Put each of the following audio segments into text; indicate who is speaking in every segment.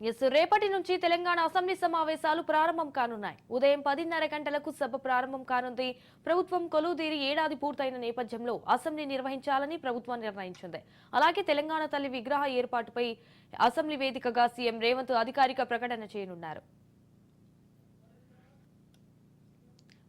Speaker 1: Yes రేపటి నుంచి Telangana assembly సమావేశాలు ప్రారంభం కానున్నాయి. ఉదయం పదిన్నర గంటలకు సభ ప్రారంభం కానుంది. ప్రభుత్వం కొలువుదీరి ఏడాది పూర్తయిన నేపథ్యంలో అసెంబ్లీ నిర్వహించాలని ప్రభుత్వం నిర్ణయించింది. అలాగే తెలంగాణ తల్లి విగ్రహ ఏర్పాటుపై అసెంబ్లీ వేదికగా సీఎం రేవంత్ అధికారిక ప్రకటన చేయనున్నారు.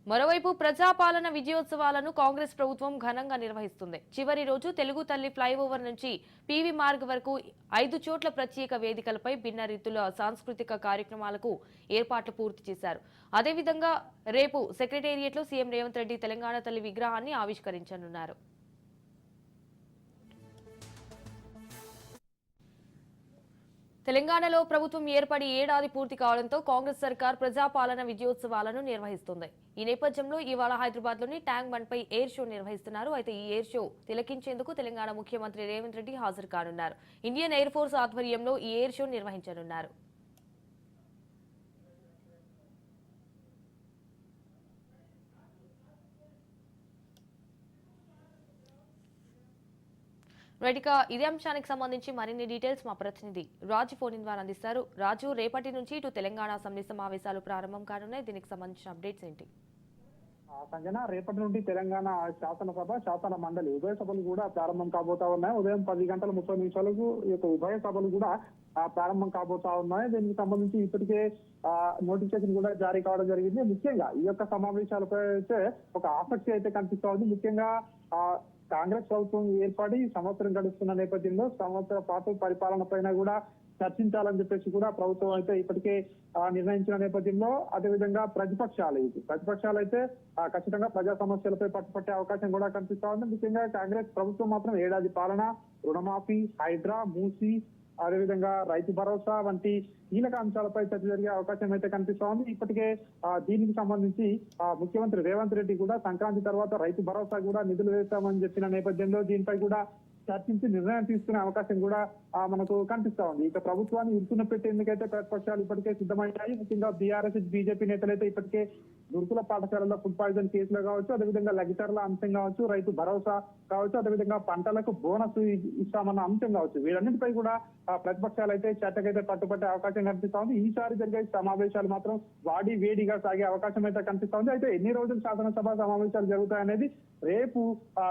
Speaker 1: మరోవైపు ప్రజాపాలన విజయోత్సవాలను కాంగ్రెస్ ప్రభుత్వం ఘనంగా నిర్వహిస్తుంది. చివరి రోజు తెలుగు తల్లి ఫ్లైఓవర్ నుంచి పీవీ మార్గ్ వరకు ఐదు చోట్ల ప్రత్యేక వేదికలపై భిన్న రీతుల సాంస్కృతిక కార్యక్రమాలకు ఏర్పాట్లు పూర్తి చేశారు. అదేవిధంగా రేపు సెక్రటేరియట్లో సీఎం రేవంత్ రెడ్డి తెలంగాణ తల్లి విగ్రహాన్ని ఆవిష్కరించనున్నారు. తెలంగాణలో ప్రభుత్వం ఏర్పడి ఏడాది పూర్తి కావడంతో కాంగ్రెస్ సర్కార్ ప్రజాపాలన విజయోత్సవాలను నిర్వహిస్తుంది. ఈ నేపథ్యంలో ఇవాళ హైదరాబాద్లోని ట్యాంక్ బండ్ పై ఎయిర్ షో నిర్వహిస్తున్నారు. అయితే ఈ ఎయిర్ షో తిలకించేందుకు తెలంగాణ ముఖ్యమంత్రి రేవంత్ రెడ్డి హాజరు కానున్నారు. ఇండియన్ ఎయిర్ ఫోర్స్ ఆధ్వర్యంలో ఈ ఎయిర్ షో నిర్వహించనున్నారు. రైట్ ఇక ఇదే అంశానికి సంబంధించి మరిన్ని డీటెయిల్స్ మా ప్రతినిధి రాజు ఫోన్ ద్వారా అందిస్తారు. రాజు రేపటి నుంచి ఇటు తెలంగాణ అసెంబ్లీ సమావేశాలు ప్రారంభం కానున్నాయి. దీనికి సంబంధించిన అప్డేట్స్ ఏంటి?
Speaker 2: సంజన రేపటి నుండి తెలంగాణ శాసనసభ శాసన మండలి ఉభయ సభలు కూడా ప్రారంభం కాబోతా ఉన్నాయి. ఉదయం పది గంటల ముప్పై నిమిషాలకు ఈ యొక్క ఉభయ సభలు కూడా ప్రారంభం కాబోతా ఉన్నాయి. దీనికి సంబంధించి ఇప్పటికే ఆ, నోటిఫికేషన్ కూడా జారీ కావడం జరిగింది. ముఖ్యంగా ఈ యొక్క సమావేశాలపై అయితే ఒక ఆసక్తి అయితే కనిపిస్తా ఉంది. ముఖ్యంగా ఆ కాంగ్రెస్ ప్రభుత్వం ఏర్పడి సంవత్సరం గడుస్తున్న నేపథ్యంలో సంవత్సర పాటు పరిపాలన పైన కూడా చర్చించాలని చెప్పేసి కూడా ప్రభుత్వం అయితే ఇప్పటికే నిర్ణయించిన నేపథ్యంలో అదేవిధంగా ప్రతిపక్షాలు ఇది ప్రతిపక్షాలు అయితే ఖచ్చితంగా ప్రజా సమస్యలపై పట్టుపట్టే అవకాశం కూడా కనిపిస్తా ఉంది. ముఖ్యంగా కాంగ్రెస్ ప్రభుత్వం మాత్రం ఏడాది పాలన రుణమాఫీ హైడ్రా మూసీ అదేవిధంగా రైతు భరోసా వంటి కీలక అంశాలపై చర్చ జరిగే అవకాశం అయితే కనిపిస్తా ఉంది. ఇప్పటికే దీనికి సంబంధించి ముఖ్యమంత్రి రేవంత్ రెడ్డి కూడా సంక్రాంతి తర్వాత రైతు భరోసా కూడా నిధులు వేస్తామని చెప్పిన నేపథ్యంలో దీనిపై కూడా చర్చించి నిర్ణయం తీసుకునే అవకాశం కూడా మనకు కనిపిస్తా ఉంది. ఇక ప్రభుత్వాన్ని ఇరుకున పెట్టేందుకైతే ప్రతిపక్షాలు ఇప్పటికే సిద్ధమయ్యాయి. ముఖ్యంగా బీఆర్ఎస్ బీజేపీ నేతలైతే ఇప్పటికే గురుకుల పాఠశాలలో ఫుడ్ పాయిజన్ కేసులు కావచ్చు అదేవిధంగా లగిటర్ల అంశం కావచ్చు రైతు భరోసా కావచ్చు అదేవిధంగా పంటలకు బోనస్ ఇస్తామన్న అంశం కావచ్చు. వీటన్నిటిపై కూడా ప్రతిపక్షాలు అయితే చట్టకైతే పట్టుపట్టే అవకాశం కనిపిస్తా ఉంది ఈసారి జరిగే సమావేశాలు మాత్రం వాడి వేడిగా సాగే అవకాశం అయితే కనిపిస్తా ఉంది అయితే ఎన్ని రోజులు శాసనసభ సమావేశాలు జరుగుతాయనేది రేపు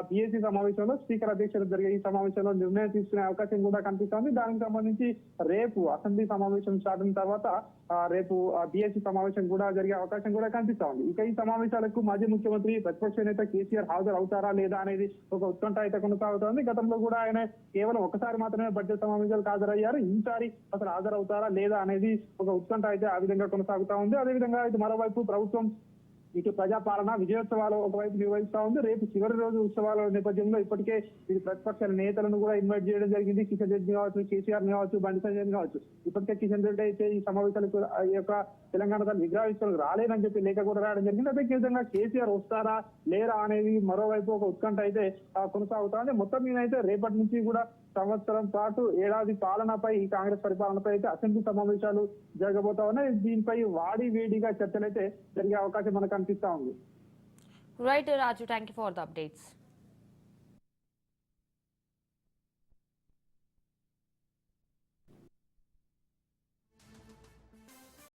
Speaker 2: బీఎస్సీ సమావేశంలో స్పీకర్ అధ్యక్షులు జరిగే ఈ సమావేశంలో నిర్ణయం తీసుకునే అవకాశం కూడా కనిపిస్తోంది. దానికి సంబంధించి రేపు అసెంబ్లీ సమావేశం స్టార్ట్ అయిన తర్వాత రేపు బిఎస్సీ సమావేశం కూడా జరిగే అవకాశం కూడా కనిపిస్తా ఉంది. ఇక ఈ సమావేశాలకు మాజీ ముఖ్యమంత్రి ప్రతిపక్ష నేత కేసీఆర్ హాజరు అవుతారా లేదా అనేది ఒక ఉత్కంఠ అయితే కొనసాగుతోంది. గతంలో కూడా ఆయన కేవలం ఒకసారి మాత్రమే బడ్జెట్ సమావేశాలకు హాజరయ్యారు. ఈసారి అసలు హాజరవుతారా లేదా అనేది ఒక ఉత్కంఠ అయితే ఆ విధంగా కొనసాగుతా ఉంది. అదేవిధంగా ఇటు మరోవైపు ప్రభుత్వం ఇటు ప్రజాపాలన విజయోత్సవాలు ఒకవైపు నిర్వహిస్తా ఉంది. రేపు చివరి రోజు ఉత్సవాల నేపథ్యంలో ఇప్పటికే ఇది ప్రతిపక్ష నేతలను కూడా ఇన్వైట్ చేయడం జరిగింది. కిషన్ రెడ్డి కావచ్చు కేసీఆర్ కావచ్చు బండి సంజయ్ కావచ్చు. ఇప్పటికే కిషన్ రెడ్డి అయితే ఈ సమావేశాలకు ఈ యొక్క తెలంగాణ తన విగ్రహించడానికి రాలేదని చెప్పి లేఖ కూడా రాయడం జరిగింది. అదే విధంగా కేసీఆర్ వస్తారా లేరా అనేది మరోవైపు ఒక ఉత్కంఠ అయితే కొనసాగుతా ఉంది. మొత్తం మీద అయితే రేపటి నుంచి కూడా సంవత్సరం పాటు ఏడాది పాలనపై ఈ కాంగ్రెస్ పరిపాలనపై అయితే అసెంబ్లీ సమావేశాలు జరగబోతా ఉన్నాయి. దీనిపై వాడి వేడిగా చర్చలైతే జరిగే అవకాశం మనకు కనిపిస్తా ఉంది.
Speaker 1: Right Raju thank you for the updates